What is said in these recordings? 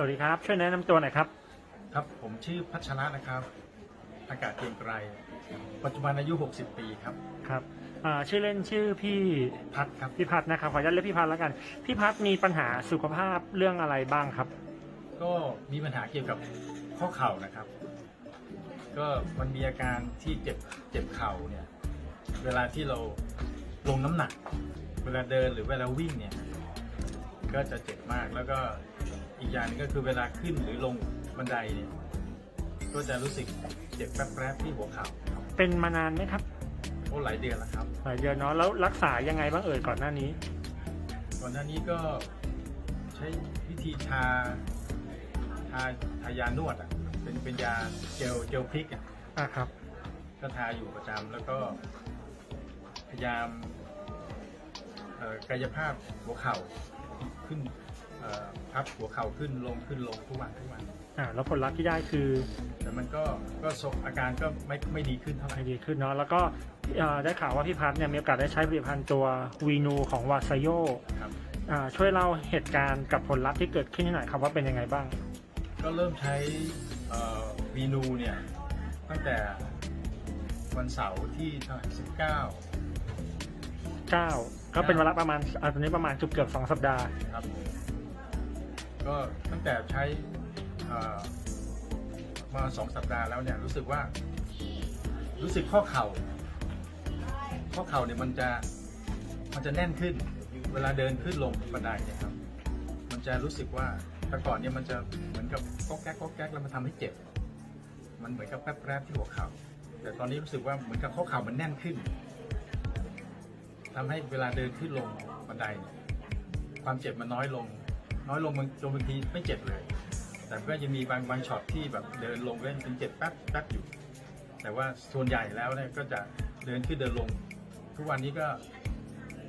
สวัสดีครับ ช่วยแนะนำตัวหน่อยครับ ครับ ผมชื่อพัชระนะครับ อากาศเกรียงไกร ปัจจุบันอายุ 60 ปีครับ ครับอ่าชื่อเล่นชื่อพี่พัดครับพี่พัฒน์นะครับ ขออนุญาตเรียกพี่พัฒน์แล้วกัน พี่พัฒน์มีปัญหาสุขภาพเรื่องอะไรบ้างครับ ก็มีปัญหาเกี่ยวกับข้อเข่านะครับ ก็มันมีอาการที่เจ็บเจ็บเข่าเนี่ย เวลาที่เราลงน้ำหนัก เวลาเดินหรือเวลาวิ่งเนี่ย ก็จะเจ็บมากแล้วก็อีกอย่างหนึงก็คือเวลาขึ้นหรือลงบันไดเนี่ยก็จะรู้สึกเจ็บแป๊บๆที่หัวเข่าครับเป็นมานานไหมครับโอ้หลายเดือนแล้วครับหลายเดือนเนาะแล้วรักษายังไงบ้างเอ่ยก่อนหน้านี้ ก่อนหน้านี้ก็ใช้วิธีทาทาทายานวดอะเป็นเป็นยาเจลเจลพริกอะอ่าครับ ก็ทาอยู่ประจำแล้วก็ พยายามเอ่อกายภาพหัวเข่า ขึ้นเอ่อพับหัวเข่าขึ้นลงขึ้นลงทุกวันทุกวันอ่าแล้วผลลัพธ์ที่ได้คือ แต่มันก็ก็สกอาการก็ไม่ไม่ดีขึ้นเท่าไหร่ไม่ดีขึ้นเนาะแล้วก็อ่าได้ข่าวว่าพี่พัฒน์เนี่ยมีโอกาสได้ใช้ผลิตภัณฑ์ตัววีนูของวาซโยครับอ่าช่วยเล่าเหตุการณ์กับผลลัพธ์ที่เกิดขึ้นให้หน่อยครับว่าเป็นยังไงบ้าง ก็เริ่มใช้วีนูเนี่ยตั้งแต่วันเสาร์ที่เท่าไหร่สิบเก้า9ก็ ก็เป็นเวลาประมาณอ่าตอนนี้ประมาณเกือบเกือบสองสัปดาห์ครับ ก็ตั้งแต่ใช้มาสองสัปดาห์แล้วเนี่ยรู้สึกว่า รู้สึกข้อเข่า ข้อเข่าเนี่ยมันจะมันจะแน่นขึ้น เวลาเดินขึ้นลงบันไดเนี่ยครับ มันจะรู้สึกว่าแต่ก่อนเนี่ยมันจะเหมือนกับก๊อกแก๊กก๊อกแก๊กแล้วมันทำให้เจ็บ มันเหมือนกับแป๊บแป๊บที่หัวเข่าแต่ตอนนี้รู้สึกว่าเหมือนกับข้อเข่ามันแน่นขึ้น ทำให้เวลาเดินขึ้นลงบันไดเนี่ยความเจ็บมันน้อยลง น้อยลงบางจนบางทีไม่เจ็บเลย แต่ก็จะมีบางบางช็อตที่แบบเดินลงก็ยังเป็นเจ็บแป๊บแป๊บอยู่ แต่ว่าส่วนใหญ่แล้วเนี่ยก็จะเดินขึ้นเดินลง ทุกวันนี้ก็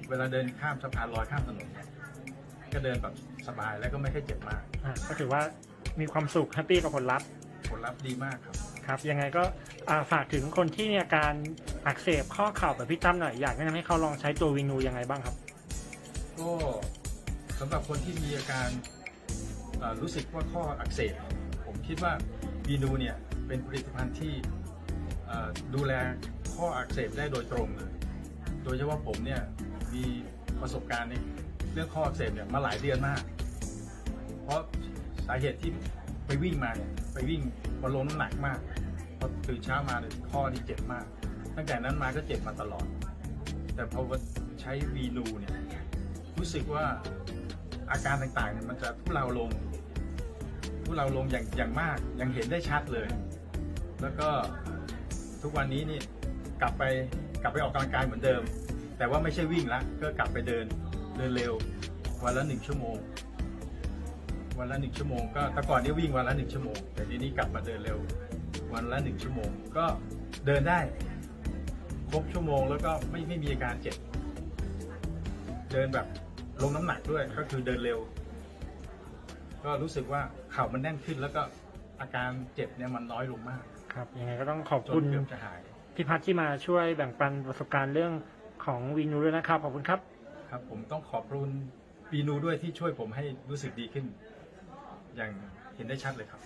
เวลาเดินข้ามสะพานลอยข้ามถนนเนี่ยก็เดินแบบสบายแล้วก็ไม่ค่อยเจ็บมากอ่าก็ถือว่ามีความสุขแฮปปี้กับผลลัพธ์ผลลัพธ์ดีมากครับ ครับ ยังไงก็อ่าฝากถึงคนที่มีอาการ อักเสบข้อเข่าแบบพี่ตั้มหน่อยอยากแนะนำให้เขาลองใช้ตัววีนูยังไงบ้างครับ ก็สำหรับคนที่มีอาการเอ่อรู้สึกว่าข้ออักเสบผมคิดว่าวีนูเนี่ยเป็นผลิตภัณฑ์ที่เอ่อดูแลข้ออักเสบได้โดยตรงเลย โดยเฉพาะผมเนี่ยมีประสบการณ์ในเรื่องข้ออักเสบเนี่ยมาหลายเดือนมาก เพราะสาเหตุที่ไปวิ่งมาเนี่ยไปวิ่งมาลงน้ำหนักมากพอตื่นเช้ามาเนี่ยข้อนี่เจ็บมาก ตั้งแต่นั้นมาก็เจ็บมาตลอด แต่พอใช้วีนูเนี่ยรู้สึกว่าอาการต่างๆเนี่ยมันจะทุเลาลงทุเลาลงอย่างอย่างมากยังเห็นได้ชัดเลย แล้วก็ทุกวันนี้นี่กลับไปกลับไปออกกำลังกายเหมือนเดิม แต่ว่าไม่ใช่วิ่งละก็กลับไปเดินเดินเร็ววันละหนึ่งชั่วโมง วันละหนึ่งชั่วโมงก็แต่ก่อนนี่วิ่งวันละหนึ่งชั่วโมง แต่ทีนี้กลับมาเดินเร็ว วันละหนึ่งชั่วโมง ก็เดินได้ ครบชั่วโมงแล้วก็ไม่ไม่มีอาการเจ็บ เดินแบบลงน้ำหนักด้วยก็คือเดินเร็ว ก็รู้สึกว่าเข่ามันแน่นขึ้น แล้วก็อาการเจ็บเนี่ยมันน้อยลงมากครับยังไงก็ต้องขอบจคุนณเกือบจะหายพี่พัฒน์ที่มาช่วยแบ่งปันประสบการณ์เรื่องของวีนูด้วยนะครับ ขอบคุณครับ ครับ ผมต้องขอบคุณปีนูด้วยที่ช่วยผมให้รู้สึกดีขึ้น อย่างเห็นได้ชัดเลยครับ